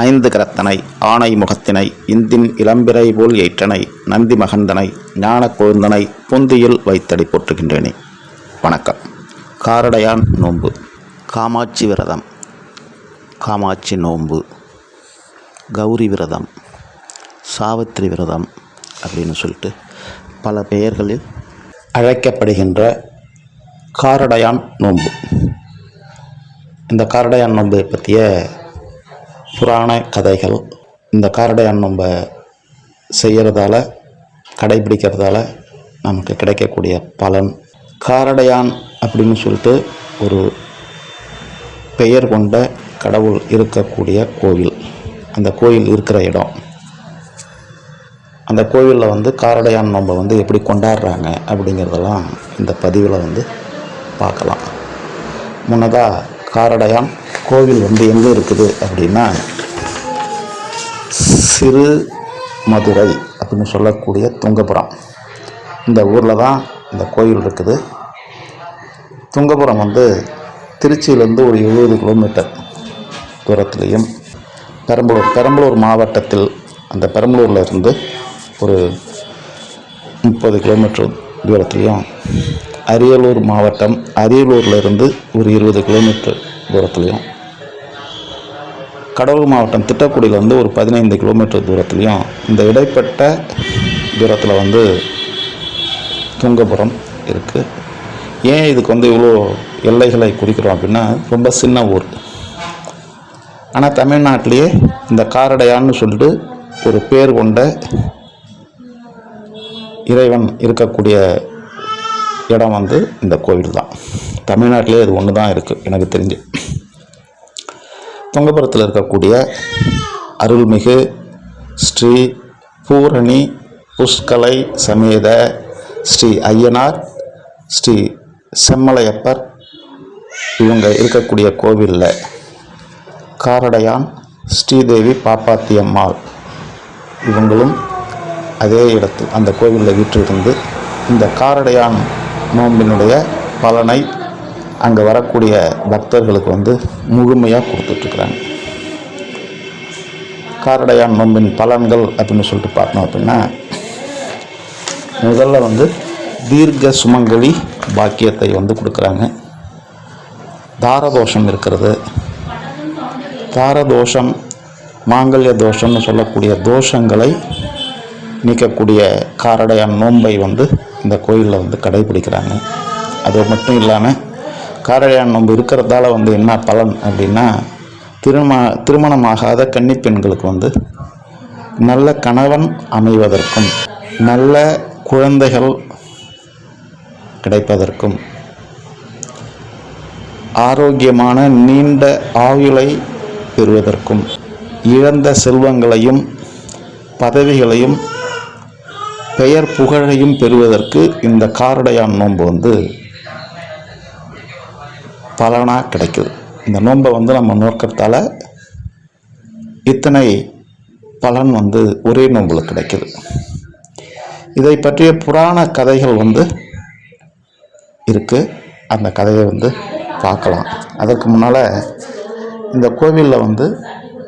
ஐந்து கரத்தனை ஆணை முகத்தினை இந்தின் இளம்பிறை போல் ஏற்றனை நந்தி மகந்தனை ஞான கொழுந்தனை பொந்தியில் வைத்தடி போற்றுகின்றேனே. வணக்கம். காரடையான் நோன்பு. காமாட்சி விரதம். காமாட்சி நோன்பு. கௌரி விரதம். சாவித்திரி விரதம் அப்படின்னு சொல்லிட்டு பல பெயர்களில் அழைக்கப்படுகின்ற காரடையான் நோன்பு. இந்த காரடையான் நோன்பை பற்றிய புராண கதைகள் இந்த காரடையான் நம்ம செய்கிறதால கடைபிடிக்கிறதால நமக்கு கிடைக்கக்கூடிய பலன். காரடையான் அப்படின்னு சொல்லிட்டு ஒரு பெயர் கொண்ட கடவுள் இருக்கக்கூடிய கோவில். அந்த கோயில் இருக்கிற இடம். அந்த கோவிலில் வந்து காரடையான் நம்ம வந்து எப்படி கொண்டாடுறாங்க அப்படிங்கிறதெல்லாம் இந்த பதிவில் வந்து பார்க்கலாம். முன்னதாக காரடையான் கோவில் வந்து எங்கே இருக்குது அப்படின்னா சிறு மதுரை அப்படின்னு சொல்லக்கூடிய துங்கபுரம். இந்த ஊரில் தான் இந்த கோயில் இருக்குது. துங்கபுரம் வந்து திருச்சியிலேருந்து ஒரு எழுபது கிலோமீட்டர் தூரத்துலேயும் பெரம்பலூர் பெரம்பலூர் மாவட்டத்தில் அந்த பெரம்பலூரில் இருந்து ஒரு முப்பது கிலோமீட்டர் தூரத்துலேயும் அரியலூர் மாவட்டம் அரியலூரில் இருந்து ஒரு இருபது கிலோமீட்டர் தூரத்துலேயும் கடலூர் மாவட்டம் திட்டக்குடியில் வந்து ஒரு பதினைந்து கிலோமீட்டர் தூரத்துலேயும் இந்த இடைப்பட்ட தூரத்தில் வந்து துங்கபுரம் இருக்குது ஏன் இதுக்கு வந்து இவ்வளோ எல்லைகளை குறிக்கிறோம் அப்படின்னா ரொம்ப சின்ன ஊர். ஆனால் தமிழ்நாட்டிலேயே இந்த காரடையான்னு சொல்லிட்டு ஒரு பேர் கொண்ட இறைவன் இருக்கக்கூடிய இடம் வந்து இந்த கோவில் தான் தமிழ்நாட்டிலே இது ஒன்று தான் இருக்குது எனக்கு தெரிஞ்சு. தொங்கபுரத்தில் இருக்கக்கூடிய அருள்மிகு ஸ்ரீ பூரணி புஷ்கலை சமேத ஸ்ரீ ஐயனார் ஸ்ரீ செம்மலையப்பர் இவங்க இருக்கக்கூடிய கோவிலில் காரடையான் ஸ்ரீதேவி பாப்பாத்தியம்மாள் இவங்களும் அதே இடத்தில் அந்த கோவிலில் வீற்றிருந்து இந்த காரடையான் நோம்பினுடைய பலனை அங்கே வரக்கூடிய பக்தர்களுக்கு வந்து முழுமையாக கொடுத்துட்ருக்குறாங்க. காரடையான் நோம்பின் பலன்கள் அப்படின்னு சொல்லிட்டு பார்த்தோம் அப்படின்னா முதல்ல வந்து தீர்க்க சுமங்கலி பாக்கியத்தை வந்து கொடுக்குறாங்க. தாரதோஷம் இருக்கிறது. தாரதோஷம் மாங்கல்ய தோஷம்னு சொல்லக்கூடிய தோஷங்களை நீக்கக்கூடிய காரடையான் நோன்பை வந்து இந்த கோயிலில் வந்து கடைபிடிக்கிறாங்க. அது மட்டும் இல்லாமல் காரடையான் நோன்பு இருக்கிறதால வந்து என்ன பலன் அப்படின்னா திருமண திருமணமாகாத ஆகாத பெண்களுக்கு வந்து நல்ல கணவன் அமைவதற்கும் நல்ல குழந்தைகள் கிடைப்பதற்கும் ஆரோக்கியமான நீண்ட ஆயுளை பெறுவதற்கும் இழந்த செல்வங்களையும் பதவிகளையும் பெயர் புகழையும் பெறுவதற்கு இந்த காரடையான் நோன்பு வந்து பலனாக கிடைக்குது. இந்த நோன்பை வந்து நம்ம நோக்கிறதால இத்தனை பலன் வந்து ஒரே நோம்பில் கிடைக்குது. இதை பற்றிய புராண கதைகள் வந்து இருக்குது அந்த கதையை வந்து பார்க்கலாம். அதற்கு முன்னால் இந்த கோவிலில் வந்து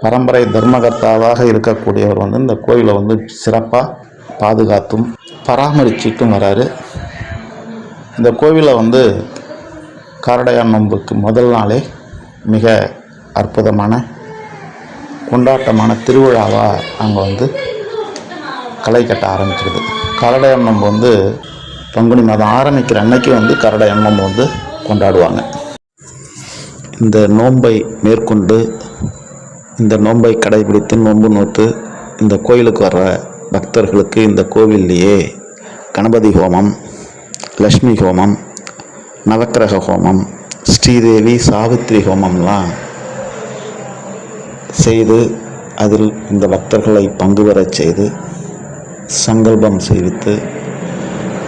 பரம்பரை தர்மகர்த்தாவாக இருக்கக்கூடியவர் வந்து இந்த கோவிலை வந்து சிறப்பாக பாதுகாத்தும் பராமரிச்சிட்டும் வராரு. இந்த கோவிலை வந்து காரடையான் நோன்புக்கு முதல் நாளே மிக அற்புதமான கொண்டாட்டமான திருவிழாவாக அங்கே வந்து களை கட்ட ஆரம்பிச்சிருது. கரடையான் நோன்பு வந்து பங்குனி மாதம் ஆரம்பிக்கிற அன்னைக்கு வந்து கரடையான் நோன்பு வந்து கொண்டாடுவாங்க. இந்த நோன்பை மேற்கொண்டு இந்த நோன்பை கடைபிடித்து நோன்பு நோத்து இந்த கோயிலுக்கு வர்ற பக்தர்களுக்கு இந்த கோவில்லையே கணபதி ஹோமம் லக்ஷ்மி ஹோமம் நவக்கிரக ஹோமம் ஸ்ரீதேவி சாவித்திரி ஹோமம்லாம் செய்து அதில் இந்த பக்தர்களை பங்கு பெறச் செய்து சங்கல்பம் செய்வித்து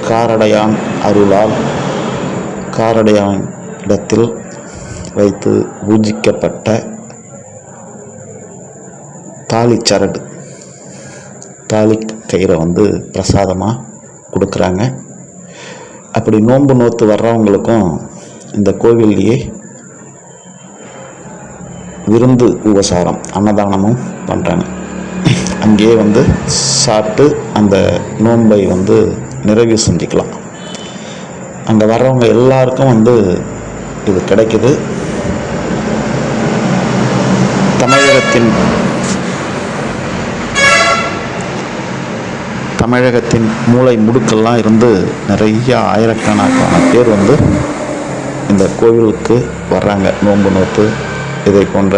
காரடையான் அருளால் காரடையான் இடத்தில் வைத்து பூஜிக்கப்பட்ட தாலி சரடு தாலி கயிறை வந்து பிரசாதமாக கொடுக்குறாங்க. அப்படி நோன்பு நோத்து வர்றவங்களுக்கும் இந்த கோவில்லையே விருந்து உபசாரம் அன்னதானமும் பண்ணுறாங்க அங்கேயே வந்து சாப்பிட்டு அந்த நோன்பை வந்து நிறைவு செஞ்சுக்கலாம். அங்கே வர்றவங்க எல்லாருக்கும் வந்து இது கிடைக்குது. தமிழகத்தின் தமிழகத்தின் மூளை முடுக்கெல்லாம் இருந்து நிறைய ஆயிரக்கணக்கான பேர் வந்து இந்த கோவிலுக்கு வர்றாங்க. நோன்பு நோத்து இதை போன்ற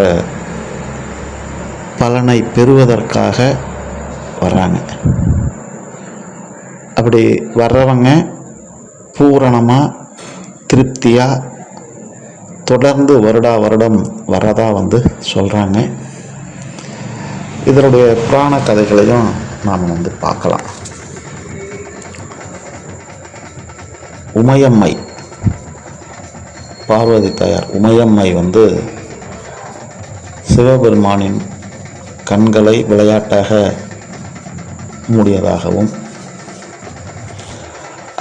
பலனை பெறுவதற்காக வர்றாங்க. அப்படி வர்றவங்க பூரணமாக திருப்தியாக தொடர்ந்து வருடா வருடம் வரதா வந்து சொல்கிறாங்க இதனுடைய புராண கதைகளையும் நாம் வந்து பார்க்கலாம். உமையம்மை. பார்வதி தாயார் உமையம்மை வந்து சிவபெருமானின் கண்களை விளையாட்டாக மூடியதாகவும்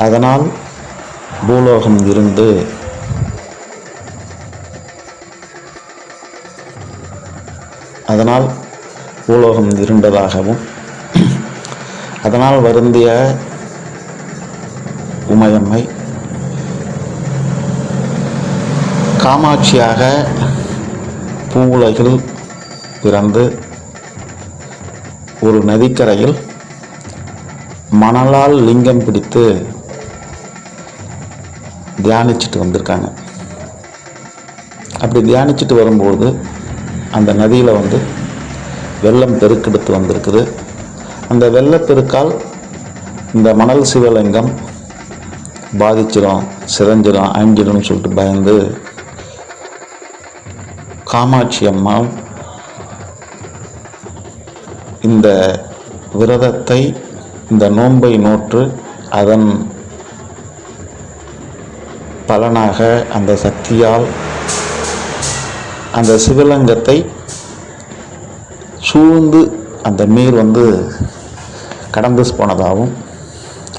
அதனால் பூலோகம் இருந்து அதனால் பூலோகம் இருண்டதாகவும் அதனால் வருந்திய உமையம்மை காமாட்சியாக பூவுலகில் பிறந்து ஒரு நதிக்கரையில் மணலால் லிங்கம் பிடித்து தியானிச்சுட்டு வந்திருக்காங்க. அப்படி தியானிச்சுட்டு வரும்போது அந்த நதியில் வந்து வெள்ளம் பெருக்கெடுத்து வந்திருக்குது. அந்த வெள்ளப்பெருக்கால் இந்த மணல் சிவலிங்கம் பாதிச்சிடும் சிறஞ்சிடும் அழிஞ்சிடும்னு சொல்லிட்டு பயந்து காமாட்சி அம்மா இந்த விரதத்தை இந்த நோன்பை நோற்று அதன் பலனாக அந்த சக்தியால் அந்த சிவலிங்கத்தை சூழ்ந்து அந்த நீர் வந்து கடந்து போனதாகவும்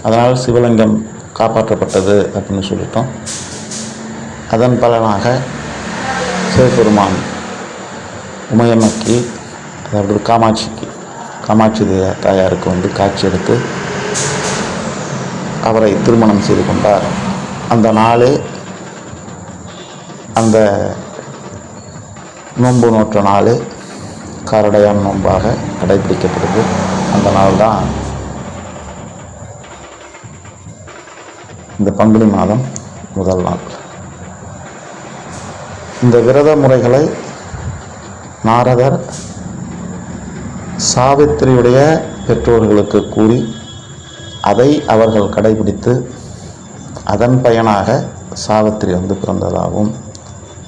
அதனால் சிவலிங்கம் காப்பாற்றப்பட்டது அப்படின்னு சொல்லிட்டோம். அதன் பலனாக சிவபெருமான் உமையம்மைக்கு அதாவது காமாட்சிக்கு காமாட்சி தாயாருக்கு வந்து காட்சி எடுத்து அவரை திருமணம் செய்து கொண்டார். அந்த நாளே அந்த நோன்பு நோற்ற நாள் காரடையான் நோன்பாக கடைபிடிக்கப்படுது. அந்த நாள் தான் இந்த பங்குனி மாதம் முதல் நாள். இந்த விரத முறைகளை நாரதர் சாவித்திரியுடைய பெற்றோர்களுக்கு கூறி அதை அவர்கள் கடைபிடித்து அதன் பயனாக சாவித்திரி வந்து பிறந்ததாகவும்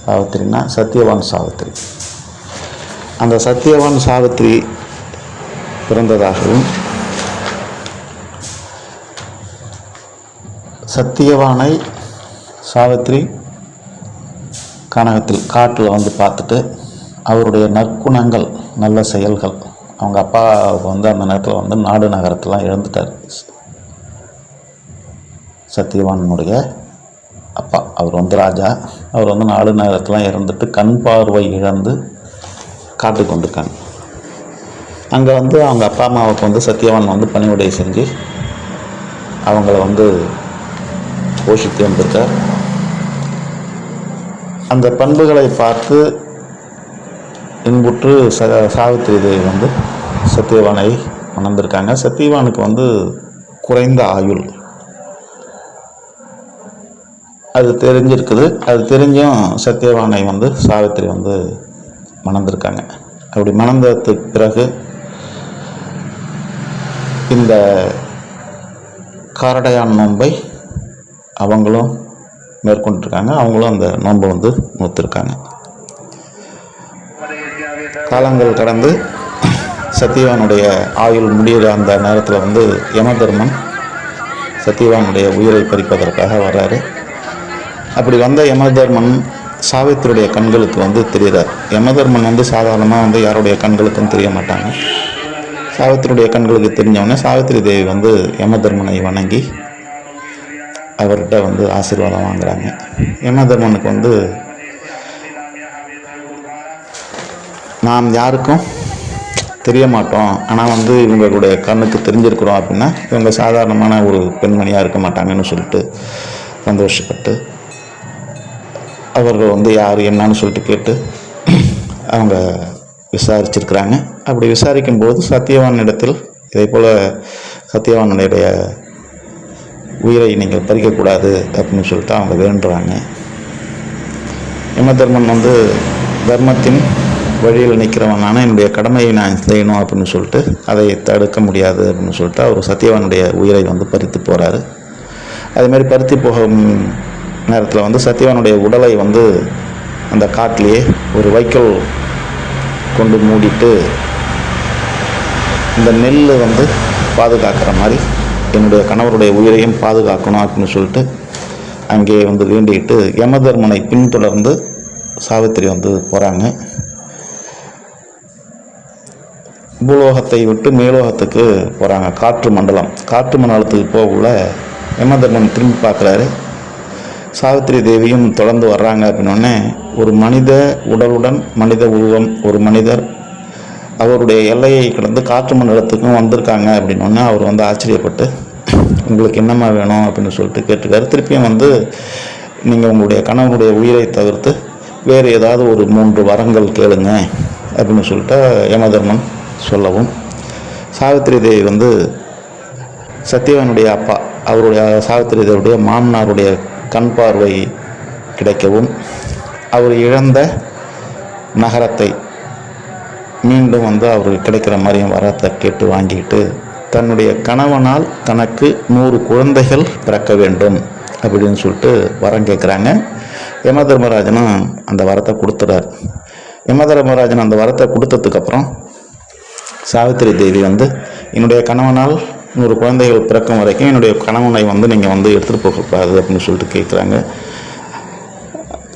சாவித்திரினா சத்தியவான் சாவித்திரி. அந்த சத்தியவான் சாவித்திரி பிறந்ததாகவும் சத்தியவானை சாவித்திரி கனகத்தில் காட்டில் வந்து பார்த்துட்டு அவருடைய நற்குணங்கள் நல்ல செயல்கள். அவங்க அப்பா வந்து அந்த நேரத்தில் வந்து நாடு நகரத்தெலாம் இழந்துட்டார். சத்தியவானனுடைய அப்பா. அவர் வந்து ராஜா. அவர் வந்து நாடு நகரத்தெலாம் இறந்துட்டு கண் பார்வை இழந்து காத்து கொண்டிருக்காங்க அங்கே வந்து அவங்க அப்பா அம்மாவுக்கு வந்து சத்தியவான் வந்து பணிவுடை செஞ்சு அவங்கள வந்து போஷித்து வந்திருக்கார். அந்த பண்புகளை பார்த்து இன்புற்று ச சாவித்திரி தேவி வந்து சத்தியவானை மணந்திருக்காங்க சத்தியவானுக்கு வந்து குறைந்த ஆயுள். அது தெரிஞ்சிருக்குது. அது தெரிஞ்சும் சத்தியவானை வந்து சாவித்திரி வந்து மணந்திருக்காங்க. அப்படி மணந்ததுக்கு பிறகு இந்த காரடையான் நோன்பை அவங்களும் மேற்கொண்டிருக்காங்க. அவங்களும் அந்த நோன்பை வந்து நோத்திருக்காங்க காலங்கள் கடந்து சத்யவானுடைய ஆயுள் முடிகிற அந்த நேரத்தில் வந்து யமதர்மன் சத்யவானுடைய உயிரை பறிப்பதற்காக வர்றாரு. அப்படி வந்த யமதர்மன் சாவித்திரியுடைய கண்களுக்கு வந்து தெரிகிறார் யமதர்மன் வந்து சாதாரணமாக வந்து யாருடைய கண்களுக்கும் தெரிய மாட்டாங்க. சாவித்திரியுடைய கண்களுக்கு தெரிஞ்சவொடனே சாவித்திரி தேவி வந்து யமதர்மனை வணங்கி அவர்கிட்ட வந்து ஆசீர்வாதம் வாங்குறாங்க. யமதர்மனுக்கு வந்து நாம் யாருக்கும் தெரிய மாட்டோம். ஆனால் வந்து இவங்களுடைய கண்ணுக்கு தெரிஞ்சிருக்கிறோம் அப்படின்னா இவங்க சாதாரணமான ஒரு பெண்மணியாக இருக்க மாட்டாங்கன்னு சொல்லிட்டு சந்தோஷப்பட்டு அவர்கள் வந்து யார் என்னன்னு சொல்லிட்டு கேட்டு அவங்க விசாரிச்சிருக்கிறாங்க. அப்படி விசாரிக்கும் போது சத்தியவான் இடத்தில் இதே போல் சத்தியவானுடைய உயிரை நீங்கள் பறிக்கக்கூடாது அப்படின்னு சொல்லிட்டு அவங்க வேண்டுறாங்க. யமதர்மன் வந்து தர்மத்தின் வழியில் நிற்கிறவனான என்னுடைய கடமையை நான் செய்யணும் அப்படின்னு சொல்லிட்டு அதை தடுக்க முடியாது அப்படின்னு சொல்லிட்டு அவர் சத்தியவானுடைய உயிரை வந்து பறித்து போகிறாரு அதேமாதிரி பருத்தி போகும் நேரத்தில் வந்து சத்யவானுடைய உடலை வந்து அந்த காட்டிலேயே ஒரு வைக்கோல் கொண்டு மூடிட்டு இந்த நெல் வந்து பாதுகாக்கிற மாதிரி என்னுடைய கணவருடைய உயிரையும் பாதுகாக்கணும் அப்படின்னு சொல்லிட்டு அங்கே வந்து வேண்டிக்கிட்டு யமதர்மனை பின்தொடர்ந்து சாவித்திரி வந்து போகிறாங்க பூலோகத்தை விட்டு மேலோகத்துக்கு போகிறாங்க காற்று மண்டலம். காற்று மண்டலத்துக்கு போகக்குள்ள யமதர்மன் திரும்பி பார்க்குறாரு. சாவித்திரி தேவியும் தொடர்ந்து வர்றாங்க அப்படின்னோடனே ஒரு மனித உடலுடன் மனித உருவம் ஒரு மனிதர் அவருடைய எல்லையை கடந்து காற்று மண்டலத்துக்கும் வந்திருக்காங்க அப்படின்னோடனே அவர் வந்து ஆச்சரியப்பட்டு உங்களுக்கு என்னம்மா வேணும்? அப்படின்னு சொல்லிட்டு கேட்டிருக்காரு. திருப்பியும் வந்து நீங்கள் உங்களுடைய கணவனுடைய உயிரை தவிர்த்து வேறு ஏதாவது ஒரு மூன்று வரங்கள் கேளுங்க அப்படின்னு சொல்லிட்டு யமதர்மன் சொல்லவும் சாவித்திரி தேவி வந்து சத்யவானுடைய அப்பா அவருடைய சாவித்திரி தேவியுடைய மாமனாருடைய கண் பார்வை கிடைக்கவும் அவர் இழந்த நகரத்தை மீண்டும் வந்து அவருக்கு கிடைக்கிற மாதிரியும் வரத்தை கேட்டு வாங்கிட்டு தன்னுடைய கணவனால் தனக்கு நூறு குழந்தைகள் பிறக்க வேண்டும் அப்படின்னு சொல்லிட்டு வரம் கேட்குறாங்க. யம தர்மராஜனும் அந்த வரத்தை கொடுத்துறார். யம தர்மராஜன் அந்த வரத்தை கொடுத்ததுக்கப்புறம் சாவித்திரி தேவி வந்து என்னுடைய கணவனால் இன்னொரு குழந்தைகள் பிறக்கும் வரைக்கும் என்னுடைய கணவனை வந்து நீங்கள் வந்து எடுத்துகிட்டு போகக்கூடாது அப்படின்னு சொல்லிட்டு கேட்குறாங்க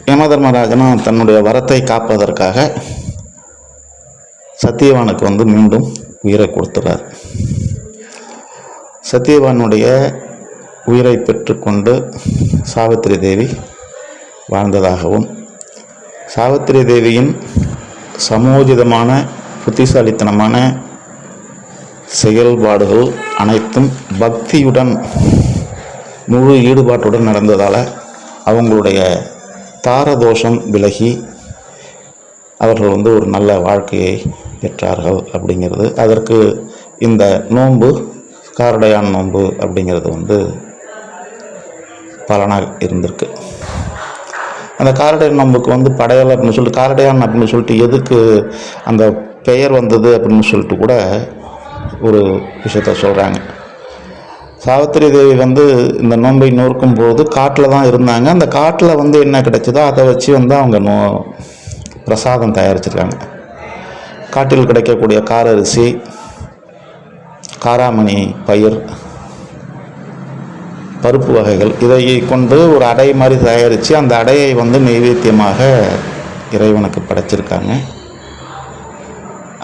யமதர்மராஜனும் தன்னுடைய வரத்தை காப்பதற்காக சத்தியவானுக்கு வந்து மீண்டும் உயிரை கொடுத்துறார். சத்தியவானுடைய உயிரை பெற்றுக்கொண்டு சாவித்திரி தேவி வாழ்ந்ததாகவும் சாவித்திரி தேவியின் சமோஜிதமான புத்திசாலித்தனமான செயல்பாடுகள் அனைத்தும் பக்தியுடன் முழு ஈடுபாட்டுடன் நடந்ததால் அவங்களுடைய தாரதோஷம் விலகி அவர்கள் வந்து ஒரு நல்ல வாழ்க்கையை பெற்றார்கள் அப்படிங்கிறது. அதற்கு இந்த நோன்பு காரடையான் நோன்பு அப்படிங்கிறது வந்து பலனாக இருந்திருக்கு. அந்த காரடையான் நோன்புக்கு வந்து படையல் அப்படின்னு சொல்லிட்டு காரடையான் அப்படின்னு சொல்லிட்டு எதுக்கு அந்த பெயர் வந்தது அப்படின்னு சொல்லிட்டு கூட ஒரு விஷயத்த சொல்கிறாங்க சாவித்திரி தேவி வந்து இந்த நோன்பை நோக்கும் போது காட்டில் தான் இருந்தாங்க. அந்த காட்டில் வந்து என்ன கிடைச்சதோ அதை வச்சு வந்து அவங்க நோ பிரசாதம் தயாரிச்சிருக்காங்க. காட்டில் கிடைக்கக்கூடிய காரரிசி காராமணி பயிர் பருப்பு வகைகள் இதை கொண்டு ஒரு அடை மாதிரி தயாரித்து அந்த அடையை வந்து நைவேத்தியமாக இறைவனுக்கு படைச்சிருக்காங்க.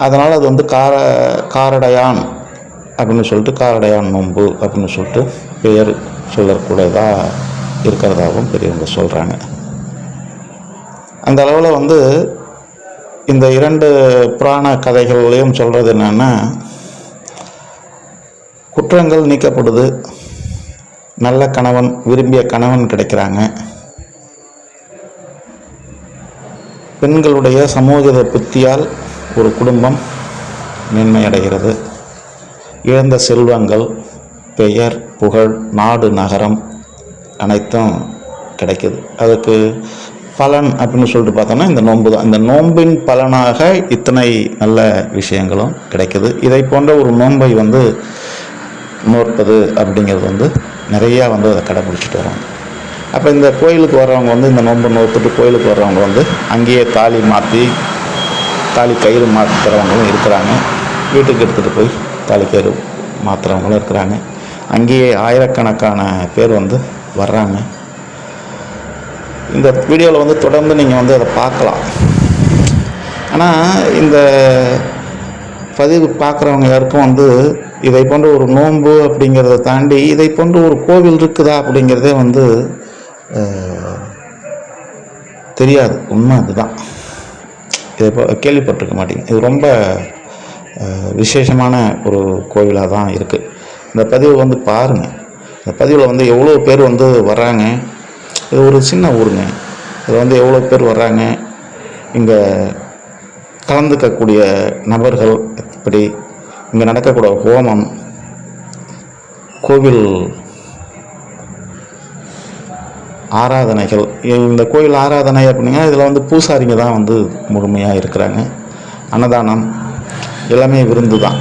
அதனால் அது வந்து கார காரடையான் அப்படின்னு சொல்லிட்டு காரடையான் நோன்பு அப்படின்னு சொல்லிட்டு பெயர் சொல்லக்கூடியதாக இருக்கிறதாகவும் பெரியவங்க சொல்கிறாங்க அந்த அளவில் வந்து இந்த இரண்டு புராண கதைகள்லையும் சொல்கிறது என்னென்னா குற்றங்கள் நீக்கப்படுது நல்ல கணவன் விரும்பிய கணவன் கிடைக்கிறாங்க. பெண்களுடைய சமூக புத்தியால் ஒரு குடும்பம் மேன்மையடைகிறது. இழந்த செல்வங்கள் பெயர் புகழ் நாடு நகரம் அனைத்தும் கிடைக்குது. அதுக்கு பலன் அப்படின்னு சொல்லிட்டு பார்த்தோம்னா இந்த நோன்பு தான். இந்த நோன்பின் பலனாக இத்தனை நல்ல விஷயங்களும் கிடைக்குது. இதை போன்ற ஒரு நோன்பை வந்து நோற்பது அப்படிங்கிறது வந்து நிறையா வந்து அதை கடைப்பிடிச்சிட்டு வராங்க. அப்போ இந்த கோயிலுக்கு வர்றவங்க வந்து இந்த நோன்பை நோத்துட்டு கோயிலுக்கு வர்றவங்க வந்து அங்கேயே தாலி மாற்றி தாலி கயிறு மாற்றுறவங்களும் இருக்கிறாங்க. வீட்டுக்கு எடுத்துகிட்டு போய் தாலி கயிறு மாற்றுறவங்களும் இருக்கிறாங்க. அங்கேயே ஆயிரக்கணக்கான பேர் வந்து வர்றாங்க. இந்த வீடியோவில் வந்து தொடர்ந்து நீங்கள் வந்து அதை பார்க்கலாம். ஆனால் இந்த பதிவு பார்க்குறவங்க யாருக்கும் வந்து இதை போன்ற ஒரு நோன்பு அப்படிங்கிறத தாண்டி இதை போன்ற ஒரு கோவில் இருக்குதா அப்படிங்கிறதே வந்து தெரியாது. உண்மை அதுதான். இதை இப்போ கேள்விப்பட்டிருக்க மாட்டீங்க. இது ரொம்ப விசேஷமான ஒரு கோவிலாக தான் இருக்குது இந்த பதிவு வந்து பாருங்கள் இந்த பதிவில் வந்து எவ்வளோ பேர் வந்து வர்றாங்க. இது ஒரு சின்ன ஊருங்க. இதில் வந்து எவ்வளோ பேர் வர்றாங்க. இங்கே கலந்துக்கக்கூடிய நபர்கள் இப்படி இங்கே நடக்கக்கூடிய ஹோமம் கோவில் ஆராதனைகள். இந்த கோயில் ஆராதனை அப்படின்னா இதில் வந்து பூசாரிங்க தான் வந்து முழுமையாக இருக்கிறாங்க. அன்னதானம் எல்லாமே விருந்து தான்.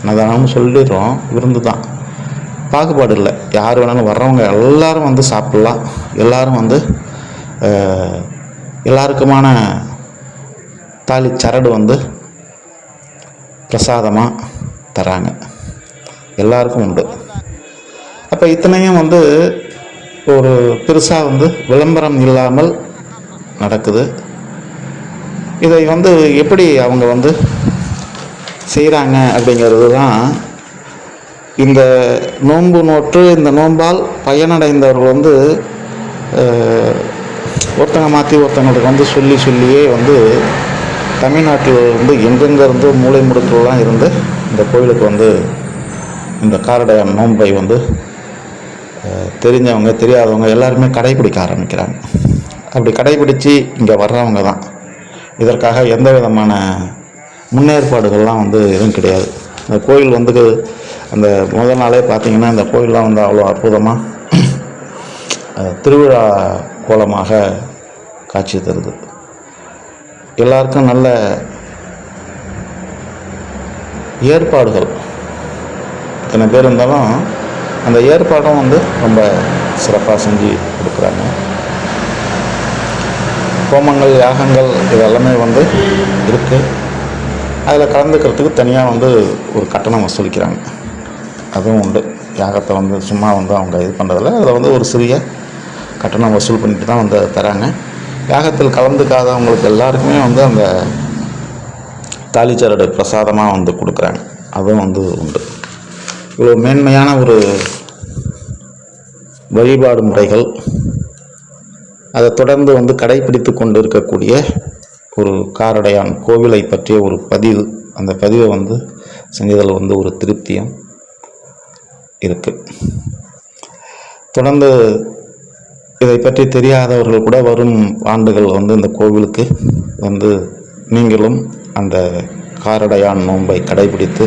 அன்னதானம்னு சொல்லிடுறோம் விருந்து தான். பாகுபாடு இல்லை. யார் வேணாலும் வர்றவங்க எல்லோரும் வந்து சாப்பிட்லாம். எல்லோரும் வந்து எல்லாருக்குமான தாலி சரடு வந்து பிரசாதமாக தராங்க. எல்லாருக்கும் உண்டு. அப்போ இத்தனையும் வந்து ஒரு பெருசாக வந்து விளம்பரம் இல்லாமல் நடக்குது. இதை வந்து எப்படி அவங்க வந்து செய்கிறாங்க அப்படிங்கிறது தான் இந்த நோன்பு நோற்று இந்த நோன்பால் பயனடைந்தவர்கள் வந்து ஒருத்தங்க மாற்றி ஒருத்தங்களுக்கு வந்து சொல்லி சொல்லியே வந்து தமிழ்நாட்டில் வந்து எங்கெங்கேருந்து மூளை முடுக்கெல்லாம் இருந்து இந்த கோயிலுக்கு வந்து இந்த காரடையான் நோன்பை வந்து தெரிஞ்சவங்க தெரியாதவங்க எல்லாருமே கடைபிடிக்க ஆரம்பிக்கிறாங்க. அப்படி கடைபிடித்து இங்கே வர்றவங்க தான். இதற்காக எந்த விதமான முன்னேற்பாடுகள்லாம் வந்து எதுவும் கிடையாது. இந்த கோயில் வந்து அந்த முதல் நாளே பார்த்திங்கன்னா இந்த கோயிலெலாம் வந்து அவ்வளோ அற்புதமாக திருவிழா கோலமாக காட்சி தருது. எல்லாருக்கும் நல்ல ஏற்பாடுகள். இத்தனை பேர் இருந்தாலும் அந்த ஏற்பாடும் வந்து ரொம்ப சிறப்பாக செஞ்சு கொடுக்குறாங்க. ஹோமங்கள் யாகங்கள் இதெல்லாமே வந்து இருக்குது அதில் கலந்துக்கிறதுக்கு தனியாக வந்து ஒரு கட்டணம் வசூலிக்கிறாங்க. அதுவும் உண்டு. யாகத்தை வந்து சும்மா வந்து அவங்க இது பண்ணுறதில்ல அதில் வந்து ஒரு சிறிய கட்டணம் வசூல் பண்ணிட்டு தான் வந்து தராங்க. யாகத்தில் கலந்துக்காதவங்களுக்கு எல்லாருக்குமே வந்து அந்த தாலிச்சரடு பிரசாதமாக வந்து கொடுக்குறாங்க. அதுவும் வந்து உண்டு. இவ்வளோ மேன்மையான ஒரு வழிபாடு முறைகள் அதை தொடர்ந்து வந்து கடைபிடித்து கொண்டு இருக்கக்கூடிய ஒரு காரடையான் கோவிலை பற்றிய ஒரு பதிவு. அந்த பதிவை வந்து செஞ்சதில் வந்து ஒரு திருப்தியும் இருக்குது தொடர்ந்து இதை பற்றி தெரியாதவர்கள் கூட வரும் ஆண்டுகள் வந்து இந்த கோவிலுக்கு வந்து நீங்களும் அந்த காரடையான் நோன்பை கடைபிடித்து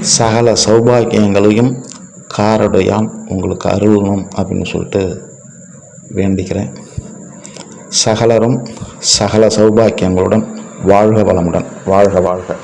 சகல சௌபாகியங்களையும் காரடையான் உங்களுக்கு அருளணும் அப்படின்னு சொல்லிட்டு வேண்டிக்கிறேன். சகலரும் சகல சௌபாக்கியங்களுடன் வாழ்க வளமுடன். வாழ்க வாழ்க.